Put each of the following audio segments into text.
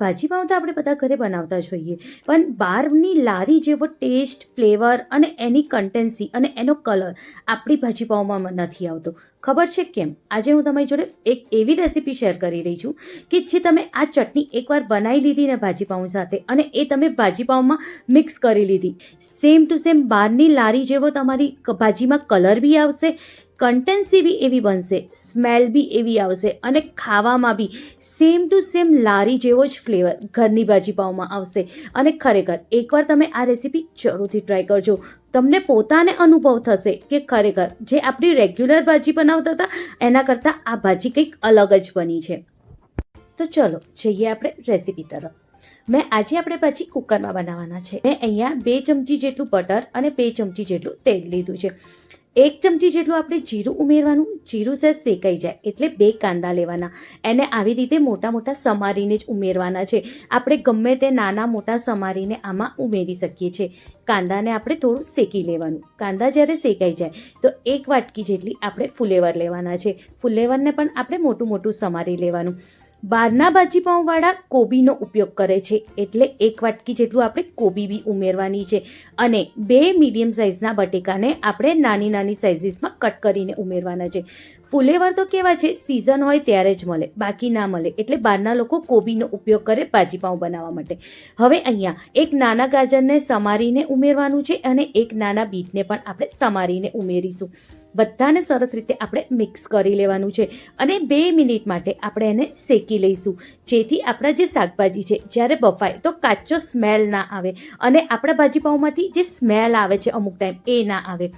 ભાજી પાઉં તો આપણે બધા ઘરે બનાવતા જ હોઈએ. પણ બહારની લારી જેવો ટેસ્ટ ફ્લેવર અને એની કન્ટેન્સી અને એનો કલર આપણી ભાજી પાઉંમાં નથી આવતો. ખબર છે કેમ? આજે હું તમારી જોડે એક એવી રેસીપી શેર કરી રહી છું કે જે તમે આ ચટણી એકવાર બનાવી લીધી ને ભાજી પાઉં સાથે અને એ તમે ભાજી પાઉંમાં મિક્સ કરી લીધી. સેમ ટુ સેમ બહારની લારી જેવો તમારી ભાજીમાં કલર બી આવશે કન્ટેન્સી બી એવી બનશે સ્મેલ બી એવી આવશે અને ખાવામાં બી સેમ ટુ સેમ લારી જેવો જ ફ્લેવર ઘરની ભાજી પાઉંમાં આવશે. અને ખરેખર એકવાર તમે આ રેસીપી જરૂરથી ટ્રાય કરજો. તમને પોતાને અનુભવ થશે કે ખરેખર જે આપણી રેગ્યુલર ભાજી બનાવતા હતા, એના કરતાં આ ભાજી કંઈક અલગ જ બની છે. તો ચલો જઈએ આપણે રેસીપી તરફ. મેં આજે આપણે પછી કુકરમાં બનાવવાના છે. મેં અહીંયા બે ચમચી જેટલું બટર અને બે ચમચી જેટલું તેલ લીધું છે. એક ચમચી જેટલું આપણે જીરું ઉમેરવાનું, જીરું સહેજ શેકાઈ જાય, એટલે બે કાંદા લેવાના. એને આવી રીતે મોટા મોટા સમારીને જ ઉમેરવાના છે. આપણે ગમે તે નાના મોટા સમારીને આમાં ઉમેરી શકીએ છીએ. કાંદાને આપણે થોડું શેકી લેવાનું. કાંદા જ્યારે શેકાઈ જાય, તો એક વાટકી જેટલી આપણે ફુલેવર લેવાના છે. ફુલેવરને પણ આપણે મોટું મોટું સમારી લેવાનું. બહારના ભાજીપાઉંવાળા કોબીનો ઉપયોગ કરે છે. એટલે એક વાટકી જેટલું આપણે કોબી બી ઉમેરવાની છે. અને બે મીડિયમ સાઇઝના બટેકાને આપણે નાની નાની સાઇઝીસમાં કટ કરીને ઉમેરવાના છે. ફુલેવર તો કેવા છે? સિઝન હોય ત્યારે જ મળે. બાકી ના મળે. એટલે બહારના લોકો કોબીનો ઉપયોગ કરે ભાજીપાઉં બનાવવા માટે. હવે અહીંયા એક નાના ગાજરને સમારીને ઉમેરવાનું છે અને એક નાના બીટને પણ આપણે સમારીને ઉમેરીશું. બધાને સરસ રીતે આપણે મિક્સ કરી લેવાનું છે. અને બે મિનિટ માટે આપણે એને શેકી લઈશું. જેથી આપણા જે શાકભાજી છે, જ્યારે બફાય, તો કાચો સ્મેલ ના આવે. અને આપણા ભાજીપાઉંમાંથી જે સ્મેલ આવે છે અમુક ટાઈમ એ ના આવે.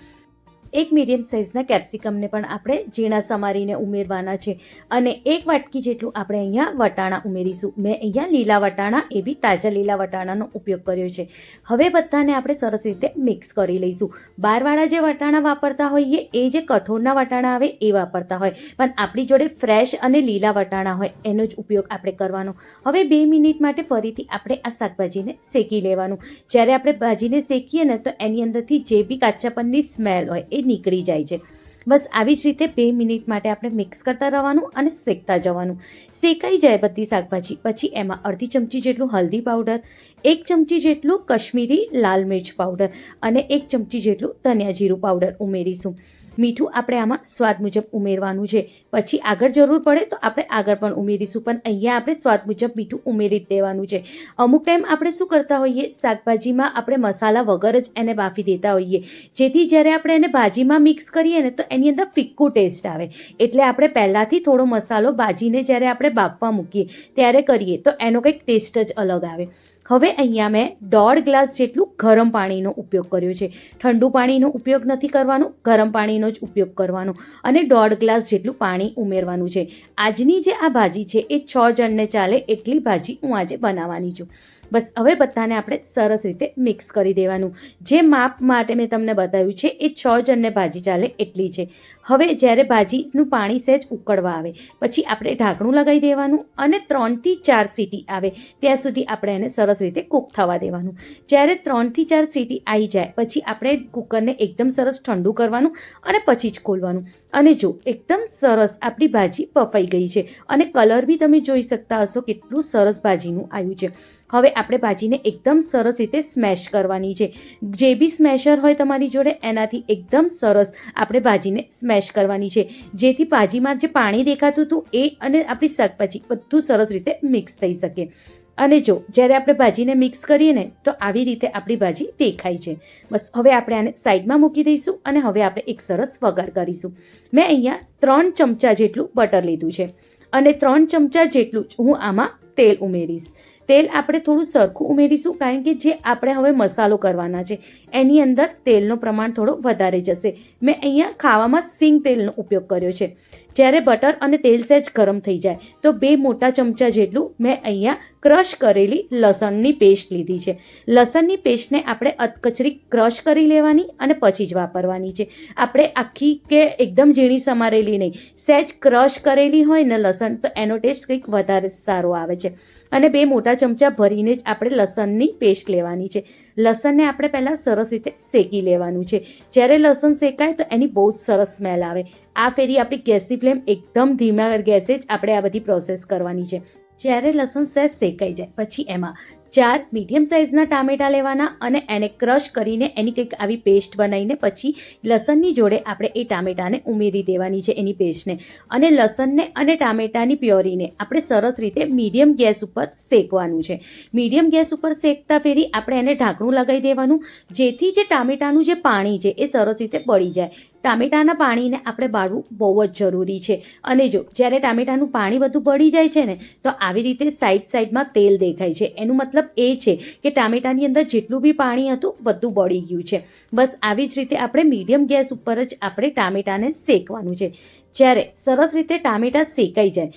એક મીડિયમ સાઇઝના કેપ્સિકમને પણ આપણે ઝીણા સમારીને ઉમેરવાના છે. અને એક વાટકી જેટલું આપણે અહીંયા વટાણા ઉમેરીશું. મેં અહીંયા લીલા વટાણા એ બી તાજા લીલા વટાણાનો ઉપયોગ કર્યો છે. હવે બધાને આપણે સરસ રીતે મિક્સ કરી લઈશું. બારવાળા જે વટાણા વાપરતા હોઈએ, એ જે કઠોળના વટાણા આવે, એ વાપરતા હોય. પણ આપણી જોડે ફ્રેશ અને લીલા વટાણા હોય, એનો જ ઉપયોગ આપણે કરવાનો. હવે બે મિનિટ માટે ફરીથી આપણે આ શાકભાજીને શેકી લેવાનું. જ્યારે આપણે ભાજીને શેકીએ ને, તો એની અંદરથી જે બી કાચાપનની સ્મેલ હોય એ નીકળી જાય છે. બસ આવી જ રીતે બે મિનિટ માટે આપણે મિક્સ કરતા રહેવાનું અને શેકતા જવાનું. શેકાઈ જાય બધી શાકભાજી. પછી એમાં અડધી ચમચી જેટલું હલ્દી પાવડર એક ચમચી જેટલું કશ્મીરી લાલ મિર્ચ પાવડર અને એક ચમચી જેટલું ધનિયા જીરું પાવડર ઉમેરીશું. મીઠું આપણે આમાં સ્વાદ મુજબ ઉમેરવાનું છે. પછી આગળ જરૂર પડે તો આપણે આગળ પણ ઉમેરીશું, પણ અહીંયા આપણે સ્વાદ મુજબ મીઠું ઉમેરી જ દેવાનું છે. અમુક ટાઈમ આપણે શું કરતા હોઈએ, શાકભાજીમાં આપણે મસાલા વગર જ એને બાફી દેતા હોઈએ. જેથી જ્યારે આપણે એને ભાજીમાં મિક્સ કરીએ ને તો એની અંદર ફિક્કું ટેસ્ટ આવે. એટલે આપણે પહેલાંથી થોડો મસાલો ભાજીને જ્યારે આપણે બાફવા મૂકીએ, ત્યારે કરીએ તો એનો કંઈક ટેસ્ટ જ અલગ આવે. હવે અહીંયા મેં દોઢ ગ્લાસ જેટલું ગરમ પાણીનો ઉપયોગ કર્યો છે. ઠંડુ પાણીનો ઉપયોગ નથી કરવાનો, ગરમ પાણીનો જ ઉપયોગ કરવાનો અને દોઢ ગ્લાસ જેટલું પાણી ઉમેરવાનું છે. આજની જે આ ભાજી છે એ છ જણને ચાલે, એટલી ભાજી હું આજે બનાવવાની છું. બસ હવે બધાને આપણે સરસ રીતે મિક્સ કરી દેવાનું. જે માપ માટે મેં તમને બતાવ્યું છે, એ છ જણને ભાજી ચાલે એટલી છે. હવે જ્યારે ભાજીનું પાણી સહેજ ઉકળવા આવે, પછી આપણે ઢાંકણું લગાવી દેવાનું અને ત્રણથી ચાર સીટી આવે, ત્યાં સુધી આપણે એને સરસ રીતે કૂક થવા દેવાનું. જ્યારે ત્રણથી ચાર સીટી આવી જાય, પછી આપણે કુકરને એકદમ સરસ ઠંડુ કરવાનું અને પછી જ ખોલવાનું. અને જો એકદમ સરસ આપણી ભાજી પપાઈ ગઈ છે, અને કલર બી તમે જોઈ શકતા હશો કેટલું સરસ ભાજીનું આવ્યું છે. હવે આપણે ભાજીને એકદમ સરસ રીતે સ્મેશ કરવાની છે. જે બી સ્મેશર હોય તમારી જોડે, એનાથી એકદમ સરસ આપણે ભાજીને સ્મેશ કરવાની છે. જેથી ભાજીમાં જે પાણી દેખાતું હતું, એ અને આપણી શાકભાજી બધું સરસ રીતે મિક્સ થઈ શકે. અને જો, જ્યારે આપણે ભાજીને મિક્સ કરીએ ને, તો આવી રીતે આપણી ભાજી દેખાય છે. બસ, હવે આપણે આને સાઈડમાં મૂકી દઈશું અને હવે આપણે એક સરસ વઘાર કરીશું. મેં અહીંયા ત્રણ ચમચા જેટલું બટર લીધું છે. અને ત્રણ ચમચા જેટલું જ હું આમાં તેલ ઉમેરીશ. તેલ આપણે થોડું સરખું ઉમેરીશું કારણ કે જે આપણે હવે મસાલો કરવાના છે, એની અંદર તેલનું પ્રમાણ થોડો વધારે જશે. મેં અહીંયા ખાવામાં સિંગ તેલનો ઉપયોગ કર્યો છે. જ્યારે બટર અને તેલ સહેજ ગરમ થઈ જાય, તો બે મોટા ચમચા જેટલું મેં અહીંયા ક્રશ કરેલી લસણની પેસ્ટ લીધી છે. લસણની પેસ્ટને આપણે અધકચરી ક્રશ કરી લેવાની અને પછી જ વાપરવાની છે. આપણે આખી કે એકદમ ઝીણી સમારેલી નહીં સહેજ ક્રશ કરેલી હોય ને લસણ, તો એનો ટેસ્ટ કંઈક વધારે સારો આવે છે. અને બે મોટા ચમચા ભરીને જ આપણે લસણની પેસ્ટ લેવાની છે. લસણને આપણે પહેલાં સરસ રીતે શેકી લેવાનું છે. જ્યારે લસણ શેકાય તો એની બહુ જ સરસ સ્મેલ આવે. આ ફેરી આપણી ગેસની ફ્લેમ એકદમ ધીમા ગેસે જ આપણે આ બધી પ્રોસેસ કરવાની છે. જ્યારે લસણ સહેજ શેકાઈ જાય, પછી એમાં ચાર મીડિયમ સાઇઝના ટામેટાં લેવાના અને એને ક્રશ કરીને એની કંઈક આવી પેસ્ટ બનાવીને પછી લસણની જોડે આપણે એ ટામેટાને ઉમેરી દેવાની છે એની પેસ્ટને અને લસણને અને ટામેટાની પ્યોરીને આપણે સરસ રીતે મીડિયમ ગેસ ઉપર શેકવાનું છે. મીડિયમ ગેસ ઉપર શેકતા ફેરી આપણે એને ઢાંકણું લગાવી દેવાનું. જેથી જે ટામેટાનું જે પાણી છે એ સરસ રીતે બળી જાય. ટામેટાના પાણીને આપણે બાળવું બહુ જ જરૂરી છે. અને જો જ્યારે ટામેટાનું પાણી બધું બળી જાય છે ને, તો આવી રીતે સાઈડ સાઈડમાં તેલ દેખાય છે. એનું મતલબ એ છે કે ટામેટાની અંદર જેટલું બી પાણી હતું, બધું બળી ગયું છે. બસ આવી જ રીતે આપણે મીડિયમ ગેસ ઉપર જ આપણે ટામેટાને શેકવાનું છે. જ્યારે સરસ રીતે ટામેટાં શેકાઈ જાય.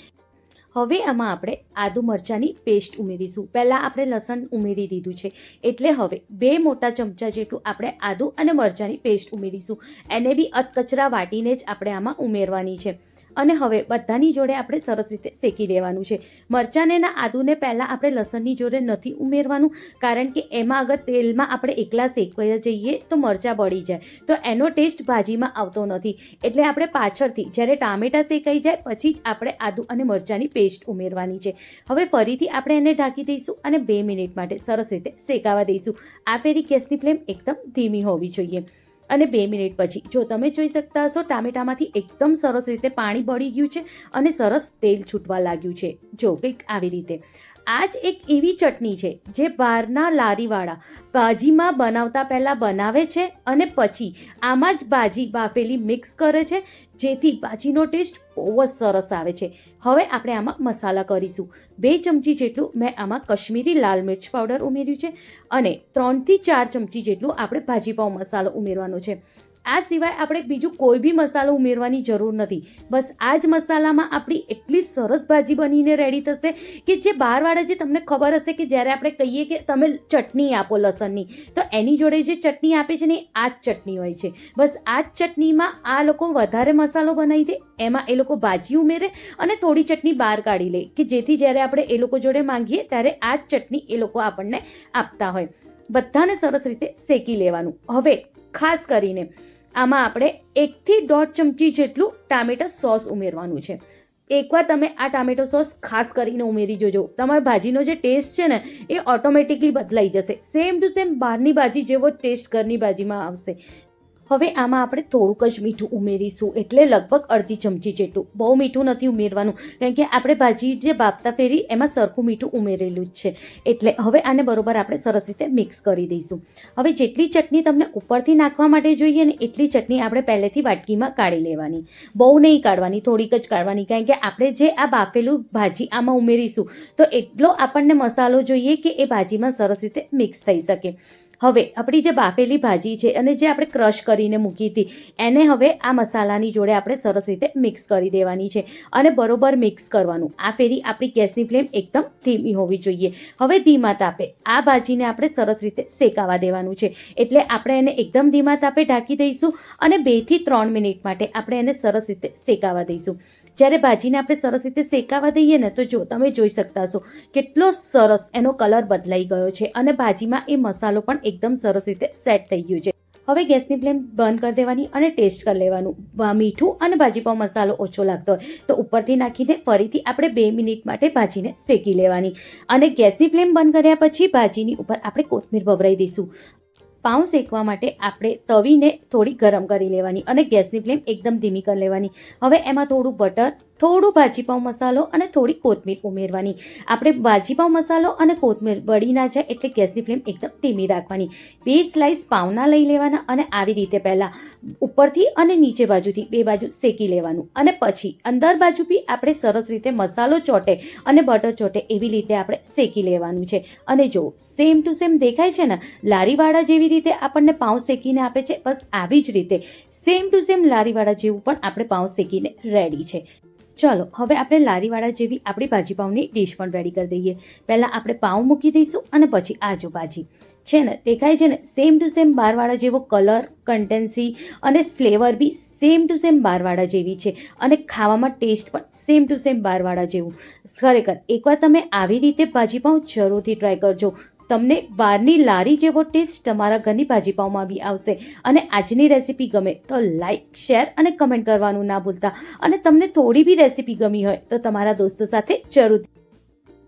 હવે આમાં આપણે આદુ મરચાંની પેસ્ટ ઉમેરીશું. પહેલાં આપણે લસણ ઉમેરી દીધું છે. એટલે હવે બે મોટા ચમચા જેટલું આપણે આદુ અને મરચાંની પેસ્ટ ઉમેરીશું. એને બી અધકચરા વાટીને જ આપણે આમાં ઉમેરવાની છે. અને હવે બધાની જોડે આપણે સરસ રીતે શેકી લેવાનું છે. મરચાંને ના આદુને પહેલાં આપણે લસણની જોડે નથી ઉમેરવાનું, કારણ કે એમાં અગર તેલમાં આપણે એકલા શેકવા જઈએ તો મરચાં બળી જાય. તો એનો ટેસ્ટ ભાજીમાં આવતો નથી. એટલે આપણે પાછળથી જ્યારે ટામેટાં શેકાઈ જાય, પછી જ આપણે આદુ અને મરચાંની પેસ્ટ ઉમેરવાની છે. હવે ફરીથી આપણે એને ઢાંકી દઈશું અને બે મિનિટ માટે સરસ રીતે શેકાવા દઈશું. આ ફેરી ગેસની ફ્લેમ એકદમ ધીમી હોવી જોઈએ. અને બે મિનિટ પછી. જો તમે જોઈ શકતા હશો, ટામેટામાંથી એકદમ સરસ રીતે પાણી ભળી ગયું છે અને સરસ તેલ છૂટવા લાગ્યું છે. જો કંઈક આવી રીતે. આ જ એક એવી ચટણી છે જે બહારના લારીવાળા ભાજીમાં બનાવતા પહેલાં બનાવે છે અને પછી આમાં જ ભાજી બાફેલી મિક્સ કરે છે, જેથી ભાજીનો ટેસ્ટ બહુ જ સરસ આવે છે. હવે આપણે આમાં મસાલા કરીશું. બે ચમચી જેટલું મેં આમાં કશ્મીરી લાલ મિર્ચ પાવડર ઉમેર્યું છે અને ત્રણથી ચાર ચમચી જેટલું આપણે ભાજીપાવ મસાલો ઉમેરવાનો છે. આ સિવાય આપણે બીજું કોઈ બી મસાલો ઉમેરવાની જરૂર નથી. બસ આ જ મસાલામાં આપણી એટલી સરસ ભાજી બનીને રેડી થશે કે જે બહારવાળા જે તમને ખબર હશે કે જ્યારે આપણે કહીએ કે તમે ચટણી આપો લસણની, તો એની જોડે જે ચટણી આપે છે ને આ જ ચટણી હોય છે. બસ આ જ ચટણીમાં આ લોકો વધારે મસાલો બનાવી દે, એમાં એ લોકો ભાજી ઉમેરે અને થોડી ચટણી બહાર કાઢી લે, કે જેથી જ્યારે આપણે એ લોકો જોડે માંગીએ ત્યારે આ જ ચટણી એ લોકો આપણને આપતા હોય. બધાને સરસ રીતે શેકી લેવાનું. હવે ખાસ કરીને આમાં આપણે એકથી દોઢ ચમચી જેટલું ટામેટા સોસ ઉમેરવાનું છે. એકવાર તમે આ ટામેટો સોસ ખાસ કરીને ઉમેરી જોજો. તમારા ભાજીનો જે ટેસ્ટ છે ને, એ ઓટોમેટિકલી બદલાઈ જશે. સેમ ટુ સેમ બહારની ભાજી જેવો ટેસ્ટ ઘરની ભાજીમાં આવશે. હવે આમાં આપણે થોડુંક જ મીઠું ઉમેરીશું. એટલે લગભગ અડધી ચમચી જેટલું. બહુ મીઠું નથી ઉમેરવાનું. કારણ કે આપણે ભાજી જે બાફતા ફેરી, એમાં સરખું મીઠું ઉમેરેલું જ છે. એટલે હવે આને બરોબર આપણે સરસ રીતે મિક્સ કરી દઈશું. હવે જેટલી ચટણી તમને ઉપરથી નાખવા માટે જોઈએ ને, એટલી ચટણી આપણે પહેલેથી વાટકીમાં કાઢી લેવાની. બહુ નહીં કાઢવાની, થોડીક જ કાઢવાની. કારણ કે આપણે જે આ બાફેલું ભાજી આમાં ઉમેરીશું, તો એટલો આપણને મસાલો જોઈએ કે એ ભાજીમાં સરસ રીતે મિક્સ થઈ શકે. હવે આપણી જે બાફેલી ભાજી છે અને જે આપણે ક્રશ કરીને મૂકી હતી, એને હવે આ મસાલાની જોડે આપણે સરસ રીતે મિક્સ કરી દેવાની છે અને બરોબર મિક્સ કરવાનું. આ ફેરી આપણી ગેસની ફ્લેમ એકદમ ધીમી હોવી જોઈએ. હવે ધીમા તાપે આ ભાજીને આપણે સરસ રીતે શેકાવા દેવાનું છે. એટલે આપણે એને એકદમ ધીમા તાપે ઢાંકી દઈશું અને બેથી ત્રણ મિનિટ માટે આપણે એને સરસ રીતે શેકાવા દઈશું. જ્યારે ભાજીને આપણે સરસ રીતે શેકાવા દઈએ ને, તો જો તમે જોઈ શકતા છો કેટલો સરસ એનો કલર બદલાઈ ગયો છે અને ભાજીમાં એ મસાલો પણ એકદમ સરસ રીતે સેટ થઈ ગયું છે. હવે ગેસની ફ્લેમ બંધ કરી દેવાની અને ટેસ્ટ કરી લેવાનું. મીઠું અને ભાજીપાવ મસાલો ઓછો લાગતો હોય તો ઉપરથી નાખીને ફરીથી આપણે બે મિનિટ માટે ભાજીને શેકી લેવાની. અને ગેસની ફ્લેમ બંધ કર્યા પછી ભાજીની ઉપર આપણે કોથમીર ભભરાઈ દઈશું. પાઉં શેકવા માટે આપણે તવીને થોડી ગરમ કરી લેવાની અને ગેસની ફ્લેમ એકદમ ધીમી કરી લેવાની. હવે એમાં થોડું બટર થોડું ભાજીપાવ મસાલો અને થોડી કોથમીર ઉમેરવાની. આપણે ભાજીપાવ મસાલો અને કોથમીર બળી ના જાય એટલે ગેસની ફ્લેમ એકદમ ધીમી રાખવાની. બે સ્લાઇસ પાવના લઈ લેવાના અને આવી રીતે પહેલાં ઉપરથી અને નીચે બાજુથી બે બાજુ શેકી લેવાનું. અને પછી અંદર બાજુ બી આપણે સરસ રીતે મસાલો ચોટે અને બટર ચોટે એવી રીતે આપણે શેકી લેવાનું છે. અને જો સેમ ટુ સેમ દેખાય છે ને, લારીવાળા જેવી રીતે આપણને પાઉં શેકીને આપે છે, બસ આવી જ રીતે. સેમ ટુ સેમ લારીવાળા જેવું પણ આપણે પાઉં શેકીને રેડી છે. ચલો, હવે આપણે લારીવાળા જેવી આપણી ભાજીપાઉની ડીશ પણ રેડી કરી દઈએ. પહેલાં આપણે પાઉં મૂકી દઈશું અને પછી આજુબાજી. છે ને, દેખાય છે ને સેમ ટુ સેમ બારવાળા જેવો કલર કન્ટેન્સી અને flavour be same to same બારવાળા જેવી છે અને ખાવામાં ટેસ્ટ પણ સેમ ટુ સેમ બારવાળા જેવું. ખરેખર, એકવાર તમે આવી રીતે ભાજીપાઉં જરૂરથી ટ્રાય કરજો. તમને બહારની લારી જેવો ટેસ્ટ તમારા ઘરની ભાજીપાઉંમાં બી આવશે. અને આજની રેસીપી ગમે તો લાઇક શેર અને કમેન્ટ કરવાનું ના ભૂલતા. અને તમને થોડી બી રેસીપી ગમી હોય તો તમારા દોસ્તો સાથે જરૂરથી